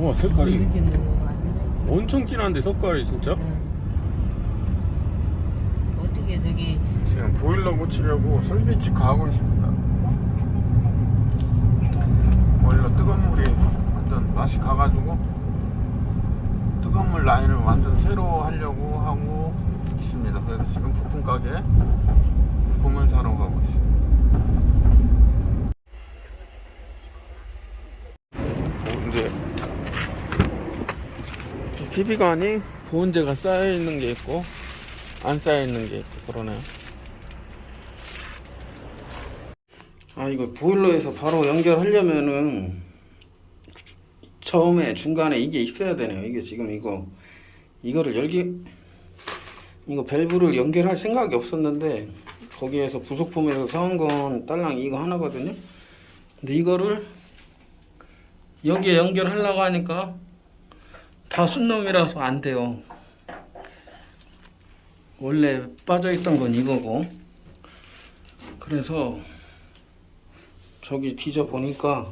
우와 색깔이 이렇게 넣는 거 같은데. 엄청 진한데 색깔이 진짜 응. 어떻게 저기 지금 보일러 고치려고 설비치 가고 있습니다 보일러 뜨거운 물이 완전 맛이 가가지고 뜨거운 물 라인을 완전 새로 하려고 하고 있습니다 그래서 지금 부품 가게 부품을 사러 가고 있습니다 어, 이제 PB관이 보온재가 쌓여 있는 게 있고 안 쌓여 있는 게 있고 그러네요. 아 이거 보일러에서 바로 연결하려면은 처음에 중간에 이게 있어야 되네요. 이게 지금 이거 이거를 열기 이거 밸브를 연결할 생각이 없었는데 거기에서 부속품에서 사온 건 딸랑 이거 하나거든요. 근데 이거를 여기에 연결하려고 하니까 다 순놈이라서 안 돼요. 원래 빠져있던 건 이거고 그래서 저기 뒤져 보니까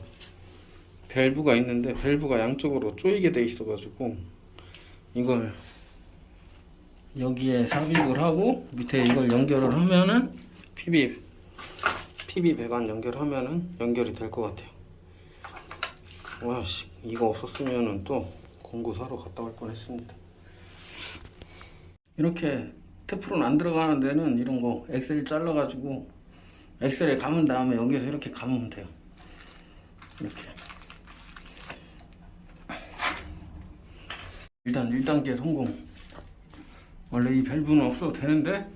밸브가 있는데 밸브가 양쪽으로 조이게 돼 있어 가지고 이걸 여기에 삽입을 하고 밑에 이걸 연결을 하면은 PB PB 배관 연결하면은 연결이 될 것 같아요 와씨 이거 없었으면은 또 공구 사러 갔다 올 뻔했습니다 이렇게 테프론 안 들어가는 데는 이런 거 엑셀 잘라가지고 엑셀에 감은 다음에 여기서 이렇게 감으면 돼요. 이렇게. 일단 1단계 성공. 원래 이 밸브는 없어도 되는데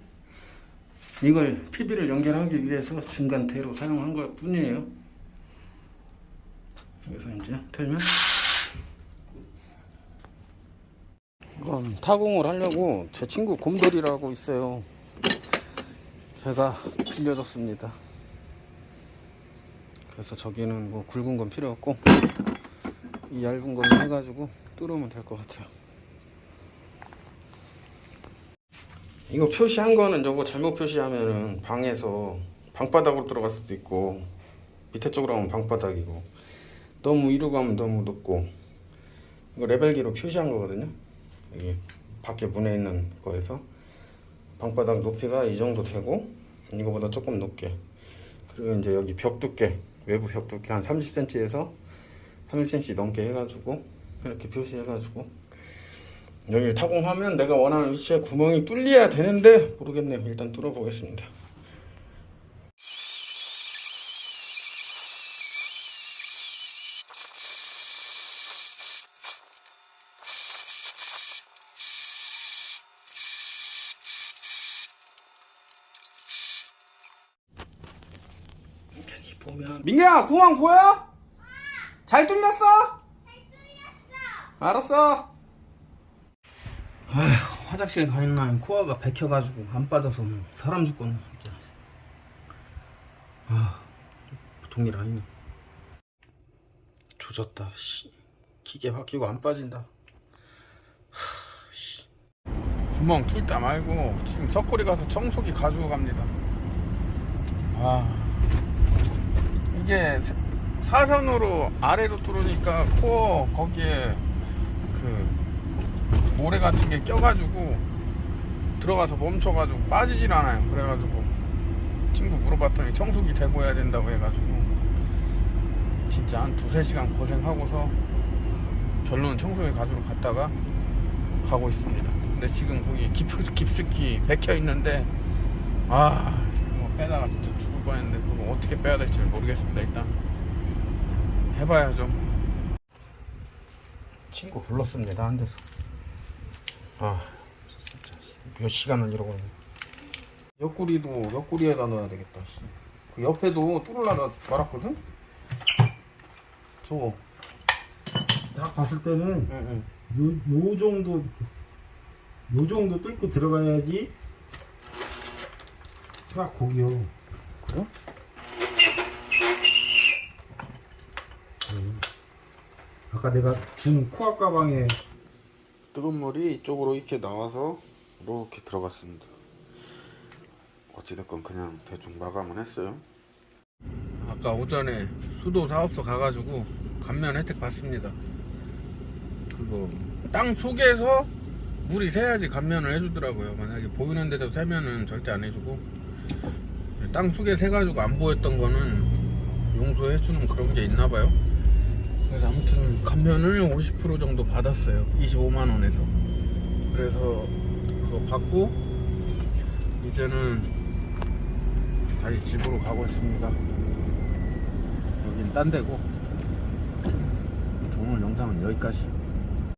이걸 PB를 연결하기 위해서 중간 대로 사용한 것 뿐이에요. 그래서 이제 틀면 이건 타공을 하려고 제 친구 곰돌이라고 있어요. 제가 빌려줬습니다. 그래서 저기는 뭐 굵은 건 필요 없고 이 얇은 건 해가지고 뚫으면 될 것 같아요. 이거 표시한 거는 저거 잘못 표시하면은 방에서 방바닥으로 들어갈 수도 있고 밑에 쪽으로 하면 방바닥이고 너무 위로 가면 너무 높고 이거 레벨기로 표시한 거거든요. 여기 밖에 문에 있는 거에서 방바닥 높이가 이 정도 되고 이거보다 조금 높게. 그리고 이제 여기 벽 두께 외부 벽 두께 한 30cm에서 30cm 넘게 해가지고 이렇게 표시해가지고 여기를 타공하면 내가 원하는 위치에 구멍이 뚫려야 되는데 모르겠네요. 일단 뚫어 보겠습니다 보면 민규야 구멍 보여? 잘 뚫렸어? 알았어. 아휴 화장실 가는 날 코어가 백혀가지고 안 빠져서 뭐 사람 죽겠네 진짜. 아 보통 일 아니네. 조졌다 씨. 기계 바뀌고 안 빠진다. 하, 씨. 구멍 뚫다 말고 지금 석고리 가서 청소기 가지고 갑니다. 아 이게 사선으로 아래로 뚫으니까 코어 거기에 그 모래 같은 게 껴가지고 들어가서 멈춰가지고 빠지질 않아요. 그래가지고 친구 물어봤더니 청소기 대고 해야 된다고 해가지고 진짜 한 두세 시간 고생하고서 결론은 청소기 가지러 갔다가 가고 있습니다. 근데 지금 거기 깊, 깊숙이 백혀 있는데 아 빼다가 진짜 죽을 뻔했는데 그거 어떻게 빼야 될지 모르겠습니다. 일단 해봐야죠. 친구 불렀습니다 한 대서. 아 진짜 씨, 몇 시간을 이러고 있네. 옆구리도 옆구리에다 넣어야 되겠다. 씨. 그 옆에도 뚫으려다 말았거든. 저거. 딱 봤을 때는 응, 요, 요 정도 요 정도 뚫고 들어가야지 딱 거기요 그래? 음. 아까 내가 준 코앞 가방에 뜨거운 물이 이쪽으로 이렇게 나와서 이렇게 들어갔습니다. 어찌됐건 그냥 대충 마감은 했어요. 아까 오전에 수도 사업소 가가지고 감면 혜택 받습니다. 그거 땅 속에서 물이 새야지 감면을 해주더라고요. 만약에 보이는 데서 새면은 절대 안 해주고 땅 속에 새가지고 안 보였던 거는 용서해주는 그런 게 있나 봐요. 그래서 아무튼 감면을 50% 정도 받았어요. 25만 원에서. 그래서 그거 받고 이제는 다시 집으로 가고 있습니다. 여긴 딴 데고 오늘 영상은 여기까지.